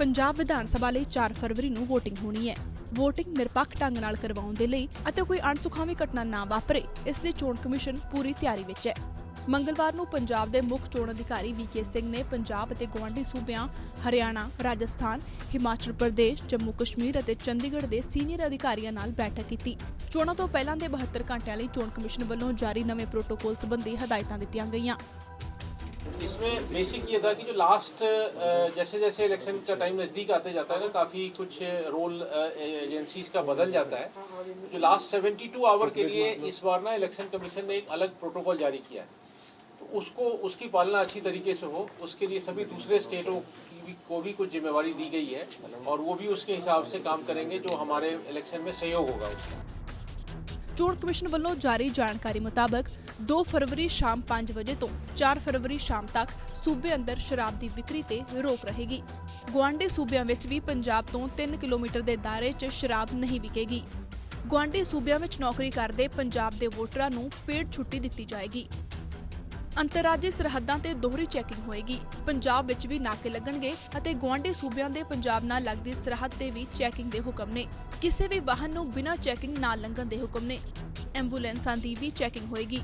ਪੰਜਾਬ ਵਿਧਾਨ ਸਭਾ ਲਈ 4 ਫਰਵਰੀ ਨੂੰ VOTING ਹੋਣੀ ਹੈ। VOTING ਨਿਰਪੱਖ ਢੰਗ ਨਾਲ ਕਰਵਾਉਣ ਦੇ ਲਈ ਅਤੇ ਕੋਈ ਅਣਸੁਖਾਵੀਂ ਘਟਨਾ ਨਾ ਵਾਪਰੇ, ਇਸ ਲਈ ਚੋਣ ਕਮਿਸ਼ਨ ਪੂਰੀ ਤਿਆਰੀ ਵਿੱਚ ਹੈ। ਮੰਗਲਵਾਰ ਨੂੰ ਪੰਜਾਬ ਦੇ ਮੁੱਖ ਚੋਣ ਅਧਿਕਾਰੀ ਵੀਕੇ ਸਿੰਘ ਨੇ ਪੰਜਾਬ ਅਤੇ ਗੁਆਂਢੀ ਸੂਬਿਆਂ ਹਰਿਆਣਾ, ਰਾਜਸਥਾਨ, ਹਿਮਾਚਲ ਪ੍ਰਦੇਸ਼, ਜੰਮੂ ਕਸ਼ਮੀਰ ਅਤੇ ਚੰਡੀਗੜ੍ਹ ਦੇ ਸੀਨੀਅਰ ਅਧਿਕਾਰੀਆਂ ਨਾਲ ਬੈਠਕ ਕੀਤੀ। ਚੋਣਾਂ ਤੋਂ ਪਹਿਲਾਂ ਦੇ 72 ਘੰਟਿਆਂ ਲਈ ਚੋਣ ਕਮਿਸ਼ਨ ਵੱਲੋਂ ਜਾਰੀ ਨਵੇਂ ਪ੍ਰੋਟੋਕੋਲ ਸੰਬੰਧੀ ਹਦਾਇਤਾਂ ਦਿੱਤੀਆਂ ਗਈਆਂ। इसमें बेसिक ये था कि जो लास्ट जैसे जैसे इलेक्शन का टाइम नज़दीक आते जाता है ना, काफ़ी कुछ रोल एजेंसीज का बदल जाता है। जो लास्ट 72 आवर के लिए इस बार ना इलेक्शन कमीशन ने एक अलग प्रोटोकॉल जारी किया है। तो उसको, उसकी पालना अच्छी तरीके से हो, उसके लिए सभी दूसरे स्टेटों की भी, को भी कुछ जिम्मेवारी दी गई है और वो भी उसके हिसाब से काम करेंगे जो हमारे इलेक्शन में सहयोग होगा उसका। चोन कमिशन वालों जारी जानकारी मुताबिक 2 ਫਰਵਰੀ ਸ਼ਾਮ 5 ਵਜੇ ਤੋਂ 4 ਫਰਵਰੀ ਸ਼ਾਮ ਤੱਕ ਸੂਬੇ ਅੰਦਰ ਸ਼ਰਾਬ ਦੀ ਵਿਕਰੀ ਤੇ ਰੋਕ ਰਹੇਗੀ। ਗੁਆਂਢੀ ਸੂਬਿਆਂ ਵਿੱਚ ਵੀ ਪੰਜਾਬ ਤੋਂ 3 ਕਿਲੋਮੀਟਰ ਦੇ ਦਾਇਰੇ 'ਚ ਸ਼ਰਾਬ ਨਹੀਂ ਵਿਕੇਗੀ। ਗੁਆਂਢੀ ਸੂਬਿਆਂ ਵਿੱਚ ਨੌਕਰੀ ਕਰਦੇ ਪੰਜਾਬ ਦੇ ਵੋਟਰਾਂ ਨੂੰ ਪੇਡ ਛੁੱਟੀ ਦਿੱਤੀ ਜਾਏਗੀ। ਅੰਤਰਰਾਜੀ ਸਰਹੱਦਾਂ ਤੇ ਦੋਹਰੀ ਚੈਕਿੰਗ ਹੋਏਗੀ। ਪੰਜਾਬ ਵਿੱਚ ਵੀ ਨਾਕੇ ਲੱਗਣਗੇ ਅਤੇ ਗੁਆਂਢੀ ਸੂਬਿਆਂ ਦੇ ਪੰਜਾਬ ਨਾਲ ਲੱਗਦੀ ਸਰਹੱਦ ਤੇ ਵੀ ਚੈਕਿੰਗ ਦੇ ਹੁਕਮ ਨੇ। ਕਿਸੇ ਵੀ ਵਾਹਨ ਨੂੰ ਬਿਨਾਂ ਚੈਕਿੰਗ ਨਾ ਲੰਘਣ ਦੇ ਹੁਕਮ ਨੇ। ਐਂਬੂਲੈਂਸਾਂ ਦੀ ਵੀ ਚੈਕਿੰਗ ਹੋਏਗੀ।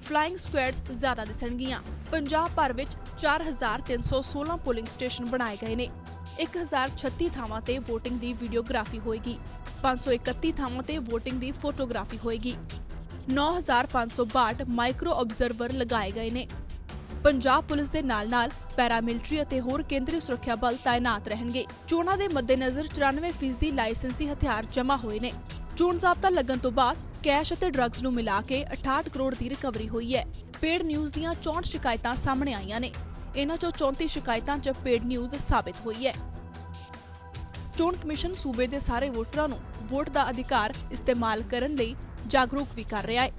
ਫਲਾਈਂਗ ਸਕੁਐਡਸ ਜ਼ਿਆਦਾ ਦਿਸਣਗੀਆਂ। ਪੰਜਾਬ ਭਰ ਵਿੱਚ 4316 ਪੋਲਿੰਗ ਸਟੇਸ਼ਨ ਬਣਾਏ ਗਏ ਨੇ। 1036 ਥਾਵਾਂ ਤੇ VOTING ਦੀ ਵੀਡੀਓਗ੍ਰਾਫੀ ਹੋਏਗੀ। 531 ਥਾਵਾਂ ਤੇ VOTING ਦੀ ਫੋਟੋਗ੍ਰਾਫੀ ਹੋਏਗੀ। 9562 ਮਾਈਕਰੋ ਆਬਜ਼ਰਵਰ ਲਗਾਏ ਗਏ ਨੇ। ਪੰਜਾਬ ਪੁਲਿਸ ਦੇ ਨਾਲ-ਨਾਲ ਪੈਰਾਮਿਲਟਰੀ ਅਤੇ ਹੋਰ ਕੇਂਦਰੀ ਸੁਰੱਖਿਆ ਬਲ ਤਾਇਨਾਤ ਰਹਿਣਗੇ। ਚੋਣਾਂ ਦੇ ਮੱਦੇਨਜ਼ਰ 94% ਲਾਇਸੈਂਸੀ ਹਥਿਆਰ ਜਮ੍ਹਾਂ ਹੋਏ ਨੇ। ਚੋਣ ਜ਼ਾਬਤਾ ਲੱਗਣ ਤੋਂ ਬਾਅਦ ਕੈਸ਼ ਅਤੇ ਡਰੱਗਸ ਨੂੰ ਮਿਲਾ ਕੇ 68 ਕਰੋੜ ਦੀ ਰਿਕਵਰੀ ਹੋਈ ਹੈ। ਪੇਡ ਨਿਊਜ਼ ਦੀਆਂ 64 ਸ਼ਿਕਾਇਤਾਂ ਸਾਹਮਣੇ ਆਈਆਂ ਨੇ। ਇਹਨਾਂ ਚੋਂ 34 ਸ਼ਿਕਾਇਤਾਂ 'ਚ ਪੇਡ ਨਿਊਜ਼ ਸਾਬਿਤ ਹੋਈ ਹੈ। ਚੋਣ ਕਮਿਸ਼ਨ ਸੂਬੇ ਦੇ ਸਾਰੇ ਵੋਟਰਾਂ ਨੂੰ ਵੋਟ ਦਾ ਅਧਿਕਾਰ ਇਸਤੇਮਾਲ ਕਰਨ ਲਈ ਜਾਗਰੂਕ ਵੀ ਕਰ ਰਿਹਾ ਹੈ।